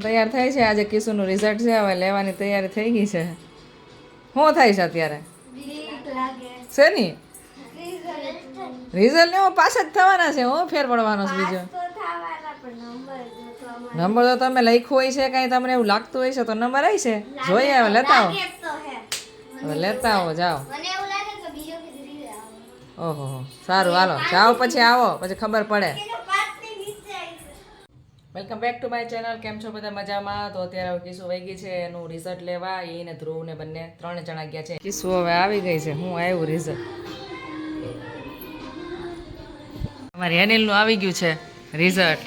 તૈયાર થાય છે. આજે કિશુનું રિઝલ્ટ છે. હવે લેવાની તૈયારી થઈ ગઈ છે. શું થાય છે અત્યારે? છે ની? રિઝલ્ટ ને પાછા જ થવાના છે. હું ફેર પડવાનો છે બીજો. નંબર તો તમે લખ્યો હોય છે. કાંઈ તમને એવું લાગતું હોય છે તો નંબર આવી છે. જોઈએ, હવે લેતા આવો. લેતા આવો, જાઓ. ઓહો. સારું, હાલો. જાઓ, પછી આવો. પછી ખબર પડે એનો પાતની નીચે આવી છે. Welcome back to my channel કેમ છો બધા મજામાં? તો અત્યારે કિશુ વહી ગઈ છે, એનું રિઝલ્ટ લેવા. એ ને ધ્રુવ ને બંને ત્રણ જણા ગયા છે. કિસુ હવે આવી ગઈ છે. હું આવ્યું રિઝલ્ટ અમારે હેનિલનું આવી ગયું છે રિઝલ્ટ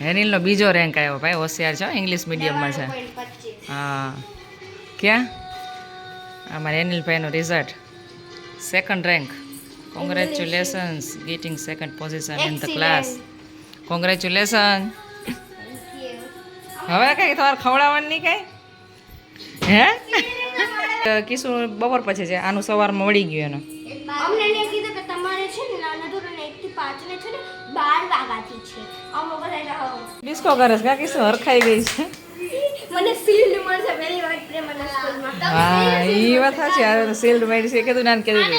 હેનિલનો બીજો રેન્ક આવ્યો ભાઈ, હોશિયાર છે ઇંગ્લિશ મીડિયમમાં છે. હા. ક્યાં? અમારે અનિલભાઈનું result second rank congratulations getting second position in the class congratulation હવે કઈ તમારે ખવડાવવાનું નહીં કઈ? હે? કિશુ બપોર પછી છે. આનું સવારમાં વળી ગયું એનું. અમને એને કીધું કે તમારે છે ને નાના ધોરણ એક થી પાંચ ને છે ને બાર વાગ્યાથી છે. અમે બધા ડિસ્કો કરે છે કા કિશુ હરખાઈ ગઈ છે? મને સીલ્ડ મળશે પહેલી વાર પ્રેમાના સ્કૂલમાં હા એ વાત સાચી. આ સીલ્ડ શિલ્ડ મેળી છે. કીધું નાન કીધું.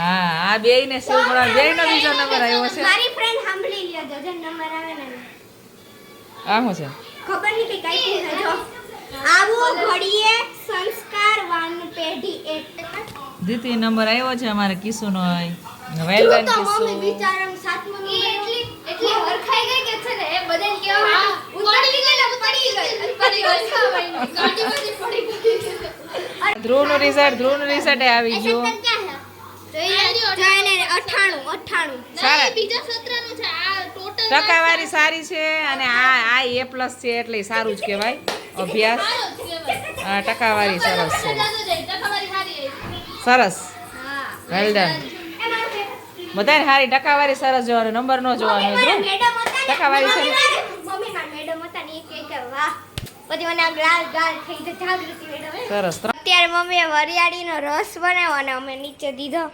હા આ બે ને શિલ્ડ મળવા બેય નો બીજો નંબર આવ્યો છે. મારી ફ્રેન્ડ સાંભળી લ્યો જો જે નંબર આવે ને આ શું છે? ખબર નહીં કે કઈ છે જો આવો ઘડીએ સંસ્કારવાન પેઢી એક. દ્વિતીય નંબર આવ્યો છે અમારે કિશુનો વેલ કિસુ તો મમ્મી કિશુ સાતમો નંબર એટલી એટલી હરખાઈ ગઈ કે છે ને એ બધાને કહેવા ઉતરી ગઈ ને પડી ગઈ. પડી ગઈ. ગાડી બધી પડી ગઈ. ધ્રુવનું રિઝલ્ટ ધ્રુવનું રિઝલ્ટ આવી ગયું. અઠાણું સારા. બીજા સત્રનું છે. આ ટોટલ ટકાવારી સારી છે અને આ આ એ પ્લસ છે એટલે સારું જ કહેવાય. અભ્યાસ. આ ટકાવારી સરસ છે. સરસ. વેલ ડન બધાને સારી ટકાવારી સરસ જોવાનો નંબર ન જોવાનો ટકાવારી વાહ. પછી મને આમ ગાલ થઈ જાય જાગૃતિ મેડમ સરસ. અત્યારે મમ્મીએ વરિયાળીનો રસ બનાવ્યો અને અમે નીચે દીધો.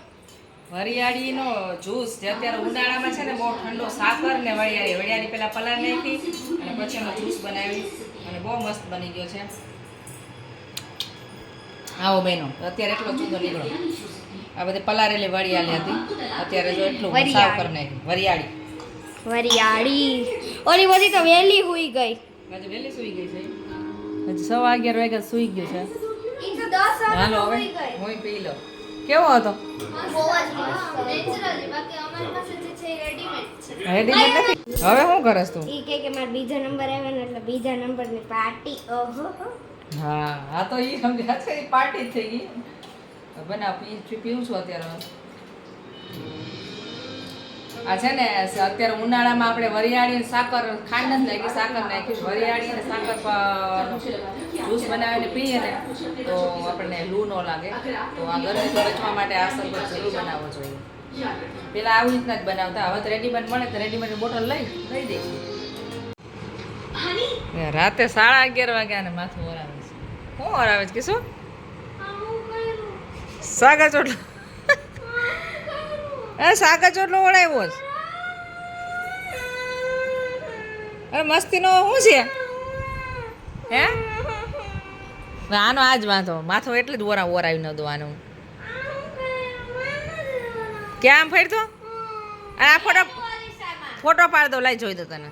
વરિયાળીનો જ્યુસ જે અત્યારે ઉનાળામાં છે ને બહુ ઠંડો સાકર ને વરિયાળી. વરિયાળી પહેલાં પલાળ નાખી અને પછી એનો જ્યુસ બનાવી અને બહુ મસ્ત બની ગયો છે. આવો બહેનો અત્યારે એટલો ચૂંદો નીકળો. આ બધી પલારેલી વરિયાળી હતી. અત્યારે જો એટલું. સાવ કરી નાખી. વરિયાળી. વરિયાળી. ઓલી બધી તો વહેલી હુઈ ગઈ. આજે વહેલી સુઈ ગઈ છે? હજી સવા અગિયાર વાગ્યા સુઈ ગયો છે. ઈ તો દસ હાલો હવે હું પી લો. કેવો હતો? રેડીમેડ નથી? હવે શું કરસ તું? ઈ કે કે માર બીજો નંબર આવ્યો ને એટલે બીજા નંબરની પાર્ટી. ઓહો હા. હા તો ઈ સમજ્યા છે પાર્ટી થઈ ગઈ. બનાવ પી પીવું છું અત્યારે આ છે ને અત્યારે ઉનાળામાં આપણે વરિયાળી સાકર ખાંડ જ નાખી સાકર નાખી વરિયાળી અને સાકર જ્યુસ બનાવીને પીએ ને તો આપણને લૂ ન લાગે. તો આ ગરમીથી બચવા માટે આ શરબત જરૂર બનાવવો જોઈએ. પેલા આવી રીતના જ બનાવતા. હવે તો રેડીમેડ મળે તો રેડીમેડ બોટલ લઈ લઈ દઈએ રાતે સાડા અગિયાર વાગ્યા ને માથું ઓરાવે છે. શું ઓરાવે છે? કે શું સાગા ચોટલો. અરે સાગર ચોટલો ઓળાવ્યો છે. અરે મસ્તીનો શું છે? હે? આનો આજ માથો માથો એટલે જ ઓરા ઓરાવી ન દો આનો. ક્યાં આમ ફેરતો? આ ફોટો ફોટો પાડ દો, લાઈ જોઈ દો તને.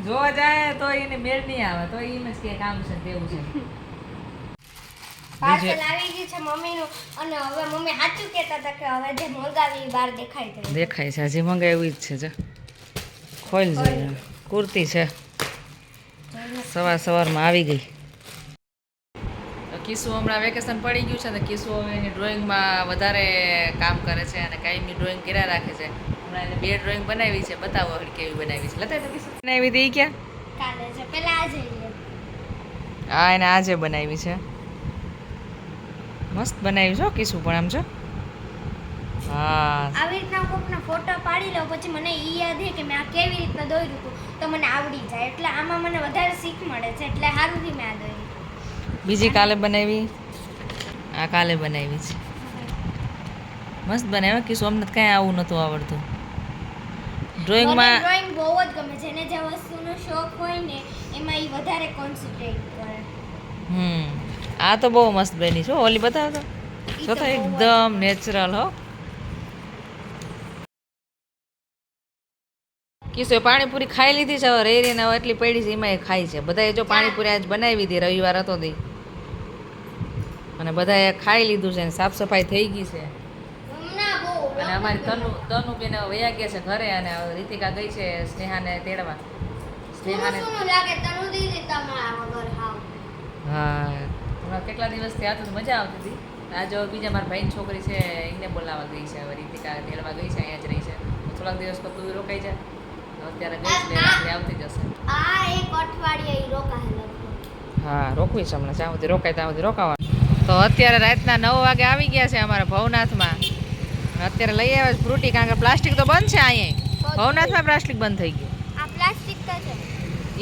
જોવા જાય તો એને મેળ નહીં આવે, તો એમ જ કે કામ છે તેવું છે. પાર્સલ આવી ગયું છે મમ્મીનું. અને હવે મમ્મી સાચું કહેતા હતા કે હવે જે મંગાવી બહાર દેખાય છે. દેખાય છે હજી મંગાવ્યું જ છે જો. ખોલ જોઈએ કુર્તી છે. સવાર સવારમાં આવી ગઈ. કિસ્સુ હમણાં વેકેશન પડી ગયું છે ને કિસ્સુ હવે એની ડ્રોઈંગમાં વધારે કામ કરે છે અને કાયમની ડ્રોઈંગ કર્યા રાખે છે. હમણાં એને બે ડ્રોઈંગ બનાવી છે બતાવો હવે કેવી બનાવી છે. લતા કિસુ બનાવી હતી ઈ ક્યાં? કાલે છે પહેલા આજે હા એને આજે બનાવી છે. મસ્ત બનાવ્યું છો કિસ્સુ પણ આમ છો. હા. આવી રીતના કોકના ફોટો પાડી લો પછી મને ઈ યાદ છે કે મેં આ કેવી રીતના દોર્યું હતું તો મને આવડી જાય. એટલે આમાં મને વધારે શીખ મળે છે એટલે સારુંથી મેં આ દોર્યું. બીજી કાલે બનાવી? આ કાલે બનાવી છે. મસ્ત બનાવ્યા કિશુ અમને કાંઈ આવું નહોતું આવડતું. ડ્રોઈંગમાં ડ્રોઈંગ બહુ જ ગમે છે એને જે વસ્તુનો શોખ હોય ને એમાં એ વધારે કોન્સન્ટ્રેટ કરે. હમ. આ તો બહુ મસ્ત બની છો ઓલી બતાવો તો. જો તો તો એકદમ નેચરલ હો. કિસો પાણીપુરી ખાઈ લીધી છે હવે રહી રહીને હવે એટલી પડી છે એમાં એ ખાય છે. બધાએ જો પાણીપુરી આજ બનાવી હતી રવિવાર હતો દી અને બધાએ ખાઈ લીધું છે ને સાફ સફાઈ થઈ ગઈ છે. અને અમારી તનુ તનુ બેન વયા ગયા છે ઘરે અને હવે રીતિકા ગઈ છે સ્નેહાને તેડવા. સ્નેહાને હા હમણાં કેટલા દિવસ થયા તો મજા આવતી હતી. આજે બીજા મારા ભાઈની છોકરી છે એને બોલાવવા ગઈ છે હવે રીતિકા તેડવા ગઈ છે અહીંયા જ રહી છે. થોડાક દિવસ તો તું રોકાઈ જાય તો અત્યારે ગઈ છે આવતી જશે. આ એક અઠવાડિયે ઈ હા રોકવી છે હમણાં. જ્યાં સુધી રોકાય ત્યાં સુધી રોકાવાનું. તો અત્યારે રાતના નવ વાગે આવી ગયા છે અમારા ભવનાથમાં. અત્યારે લઈ આવ્યા છે ફ્રૂટી કારણ કે પ્લાસ્ટિક તો બંધ છે અહીંયા. ભવનાથમાં પ્લાસ્ટિક બંધ થઈ ગયું. આ પ્લાસ્ટિક તો છે.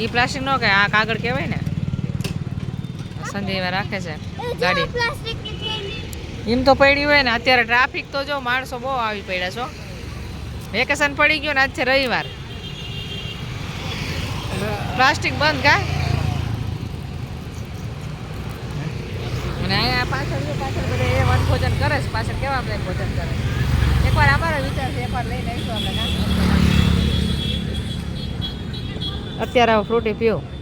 એ પ્લાસ્ટિક ન કે આ કાગળ કહેવાય ને. સંજયમાં રાખે છે. ગાડી. એમ તો પડી હોય ને અત્યારે ટ્રાફિક તો જો માણસો બહુ આવી પડ્યા છો. વેકેશન પડી ગયું ને આજ છે રવિવાર. પ્લાસ્ટિક બંધ કા? અને અહીંયા પાછળ જો પાછળ બધા એ વન ભોજન કરે છે પાછળ કેવા બધા ભોજન કરે એકવાર અમારો વિચાર છે એકવાર લઈને આવીશું અમે અત્યારે ફ્રૂટી પીવું.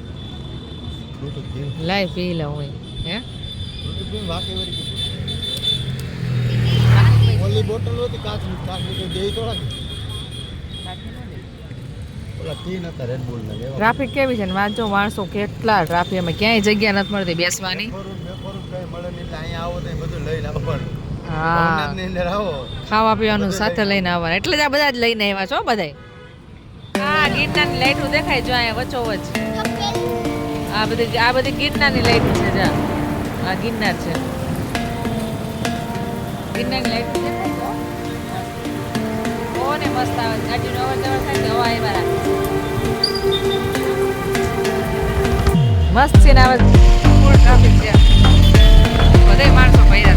લાઈ પી લઉં હું. ઓલી બોટલ હતી કાચની કાચની તો ટ્રાફિક કેવી છે ને? વાંચો માણસો કેટલા ટ્રાફિક અમે ક્યાંય જગ્યા નથી મળતી બેસવાની. ખાવા પીવાનું સાથે લઈને આવવાનું. એટલે જ આ બધા જ લઈને આવ્યા છો બધા હા ગીરના લાઈટો દેખાય જો અહીંયા વચ્ચોવચ. આ બધી આ બધી ગિરનારની લાઈટ છે જા. આ ગિરનાર છે. ગિરનારની ની લાઈટ છે. ને મસ્ત આવે. ગાડીનો અવર જવર થાય હવા આવ્યા રાખે? મસ્ત છે ને આવે ફૂલ ટ્રાફિક છે. બધા માણસો ભર્યા.